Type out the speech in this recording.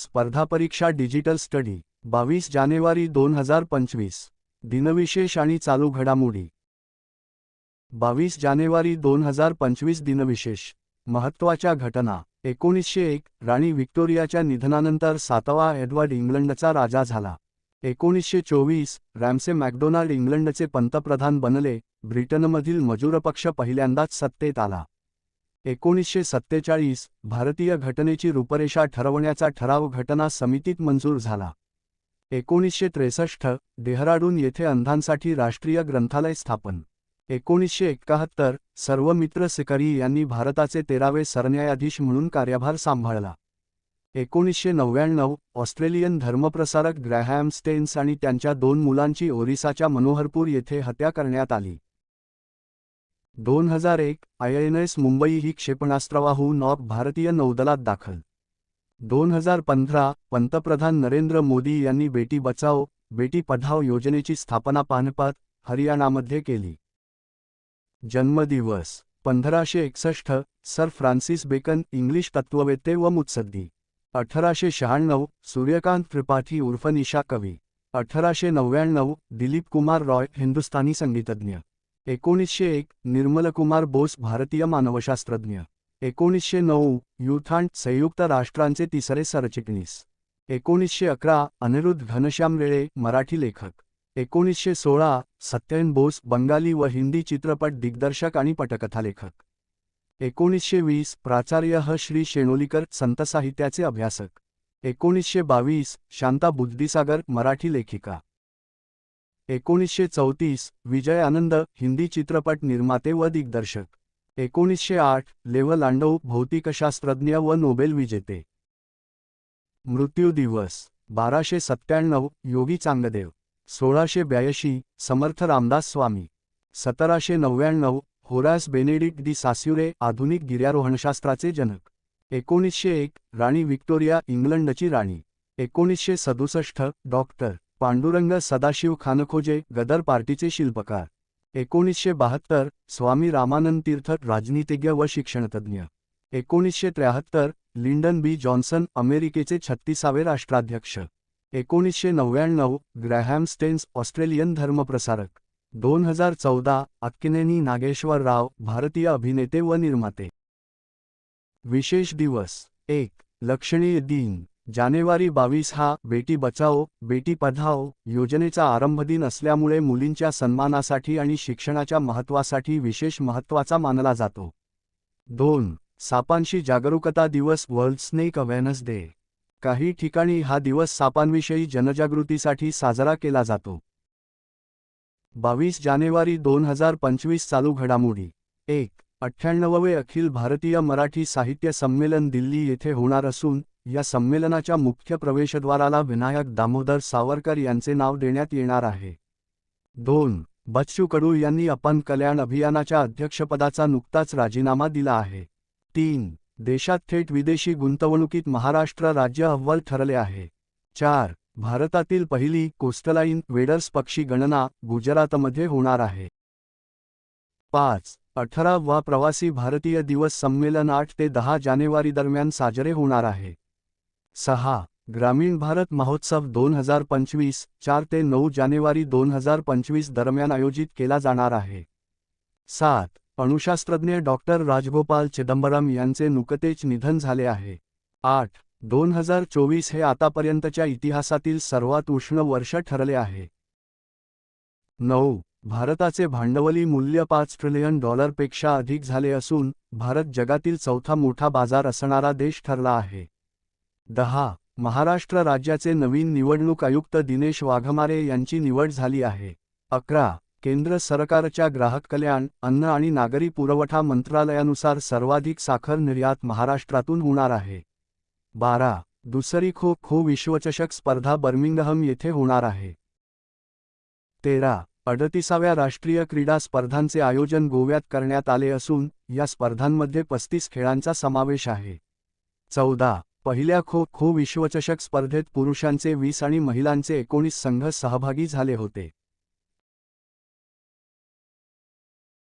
स्पर्धा परीक्षा digital study बावीस जानेवारी दोन हजार पंचवीस. दिनविशेष आणि चालू घडामोडी. बावीस जानेवारी दोन हजार पंचवीस दिनविशेष. महत्त्वाच्या घटना. एकोणीसशे एक राणी व्हिक्टोरियाच्या निधनानंतर सातवा एडवर्ड इंग्लंडचा राजा झाला. एकोणीसशे चोवीस रॅमसे मॅकडोनाल्ड इंग्लंडचे पंतप्रधान बनले ब्रिटनमधील मजूर पक्ष पहिल्यांदाच सत्तेत आला. एकोणीसशे सत्तेचाळीस भारतीय घटनेची रूपरेषा ठरवण्याचा ठराव घटना समितीत मंजूर झाला. एकोणीसशे त्रेसष्ट डेहराडून येथे अंधांसाठी राष्ट्रीय ग्रंथालय स्थापन. एकोणीसशे एक्काहत्तर सर्व मित्र सिकरी यांनी भारताचे तेरावे सरन्यायाधीश म्हणून कार्यभार सांभाळला. एकोणीसशे नव्याण्णव ऑस्ट्रेलियन धर्मप्रसारक ग्रॅहॅम स्टेन्स आणि त्यांच्या दोन मुलांची ओरिसाच्या मनोहरपूर येथे हत्या करण्यात आली. दोन हजार एक आयएनएस मुंबई ही क्षेपणास्त्रवाहू नॉक भारतीय नौदलात दाखल. दोन हजार पंधरा पंतप्रधान नरेंद्र मोदी यांनी बेटी बचाओ बेटी पढाओ योजनेची स्थापना पानपात हरियाणामध्ये केली. जन्मदिवस पंधराशे एकसष्ट सर फ्रान्सिस बेकन इंग्लिश तत्त्ववेत्ते व मुत्सद्दी. अठराशे शहाण्णव सूर्यकांत त्रिपाठी उर्फ निशा कवी. अठराशे नव्याण्णव दिलीप कुमार रॉय हिंदुस्थानी संगीतज्ञ. एकोणीसशे एक निर्मलकुमार बोस भारतीय मानवशास्त्रज्ञ. एकोणीसशे नऊ युथांड संयुक्त राष्ट्रांचे तिसरे सरचिटणीस. एकोणीसशे अकरा अनिरुद्ध घनश्याम रेळे मराठी लेखक. एकोणीसशे सोळा सत्यन बोस बंगाली व हिंदी चित्रपट दिग्दर्शक आणि पटकथालेखक. एकोणीसशे वीस प्राचार्य ह. श्री. शेणोलीकर संत साहित्याचे अभ्यासक. एकोणीसशे बावीस शांता बुद्धिसागर मराठी लेखिका. एकोणीसशे चौतीस विजय आनंद हिंदी चित्रपट निर्माते व दिग्दर्शक. एकोणीसशे आठ लेव लांडऊ भौतिकशास्त्रज्ञ व नोबेल विजेते. मृत्यू दिवस बाराशे सत्त्याण्णव योगी चांगदेव. सोळाशे ब्याऐंशी समर्थ रामदास स्वामी. सतराशे नव्याण्णव होरास बेनेडिक्ट डी सास्युरे आधुनिक गिर्यारोहणशास्त्राचे जनक. एकोणीसशे एक राणी व्हिक्टोरिया इंग्लंडची राणी. एकोणीसशे सदुसष्ट डॉक्टर. पांडुरंग सदाशिव खानखोजे गदर पार्टीचे शिल्पकार. एकोणीसशे बहात्तर स्वामी रामानंद तीर्थ राजनीतिज्ञ व शिक्षणतज्ञ. एकोणीसशे त्र्याहत्तर लिंडन बी जॉन्सन अमेरिकेचे छत्तीसावे राष्ट्राध्यक्ष. एकोणीसशे नव्याण्णव ग्रॅहॅम स्टेन्स ऑस्ट्रेलियन धर्मप्रसारक. दोन हजार चौदा अक्किनेनी नागेश्वर राव भारतीय अभिनेते व निर्माते. विशेष दिवस एक लक्षणीय दिन. जानेवारी बावीस हा बेटी बचाओ बेटी पढाओ योजनेचा आरंभ दिन असल्यामुळे मुलींच्या सन्मानासाठी आणि शिक्षणाच्या महत्त्वासाठी विशेष महत्त्वाचा मानला जातो. दोन सापांशी जागरूकता दिवस वर्ल्ड स्नेक अवेअरनेस डे. काही ठिकाणी हा दिवस सापांविषयी जनजागृतीसाठी साजरा केला जातो. बावीस जानेवारी दोन हजार पंचवीस चालू घडामोडी. एक अठ्ठ्याण्णववे अखिल भारतीय मराठी साहित्य संमेलन दिल्ली येथे होणार असून या संमेलनाच्या मुख्य प्रवेशद्वाराला विनायक दामोदर सावरकर यांचे नाव देण्यात येणार आहे. दोन बच्चू कडू यांनी अपन कल्याण अभियानाच्या अध्यक्षपदाचा नुकताच राजीनामा दिला आहे. तीन देशात थेट विदेशी गुंतवणुकीत महाराष्ट्र राज्य अव्वल ठरले आहे. चार भारतातील पहिली कोस्टलाईन वेडर्स पक्षी गणना गुजरातमध्ये होणार आहे. पाच अठरा वा प्रवासी भारतीय दिवस संमेलन आठ ते दहा जानेवारी दरम्यान साजरे होणार आहे. सहा ग्रामीण भारत महोत्सव दोन हजार पंचवीस चार ते नऊ जानेवारी दोन हजार पंचवीस दरम्यान आयोजित केला जाणार आहे. सात अणुशास्त्रज्ञ डॉक्टर राजगोपाल चिदंबरम यांचे नुकतेच निधन झाले आहे. आठ दोन हजार चोवीस हे आतापर्यंतच्या इतिहासातील सर्वात उष्ण वर्ष ठरले आहे. नऊ भारताचे भांडवली मूल्य पाच ट्रिलियन डॉलरपेक्षा अधिक झाले असून भारत जगातील चौथा मोठा बाजार असणारा देश ठरला आहे. दहा. महाराष्ट्र राज्याचे नवीन निवडणूक आयुक्त दिनेश वाघमारे यांची निवड झाली आहे. अकरा. केंद्र सरकारच्या ग्राहक कल्याण अन्न आणि नागरी पुरवठा मंत्रालयानुसार सर्वाधिक साखर निर्यात महाराष्ट्रातून होणार आहे. बारा. दुसरी खो खो विश्वचषक स्पर्धा बर्मिंगहम येथे होणार आहे. तेरा. अडतीसाव्या राष्ट्रीय क्रीडा स्पर्धांचे आयोजन गोव्यात करण्यात आले असून या स्पर्धांमध्ये पस्तीस खेळांचा समावेश आहे. चौदा. पहिल्या खो खो विश्वचषक स्पर्धेत पुरुषांचे वीस आणि महिलांचे एकोणीस संघ सहभागी झाले होते.